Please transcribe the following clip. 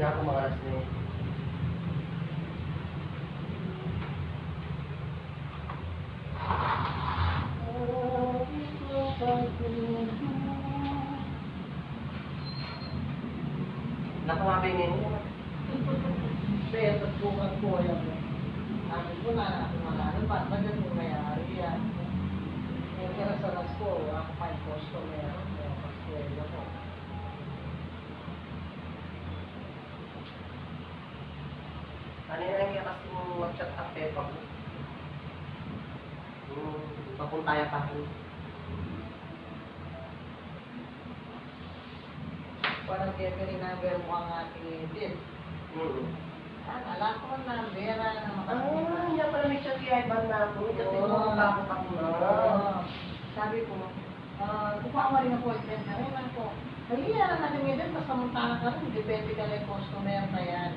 na ako mga alas na yun. Nakamabay ngayon yun. Ko yan. Sabi ko na, wala na ba? Ba't yung mayari yan? Yung kaya sa las ko, ako may customer. Kaya pasweldo ko. Ano yung nangyay kasi mag-chat ang pepa ko? Yung papuntaya pa ako. Parang kaya pininaber mo ang ating din. Mm. Ah, alam ko na, Vera na Ah, makapagpapalala. hindi pala may chat kaya ibang na ako. Kasi Oo. pumunta ako pa ko Oo. Sabi ko, ah, kuha mo rin appointment na rin ako. Kaya na natin ngayon, basta munta ka rin, depende ka lang customer na yan.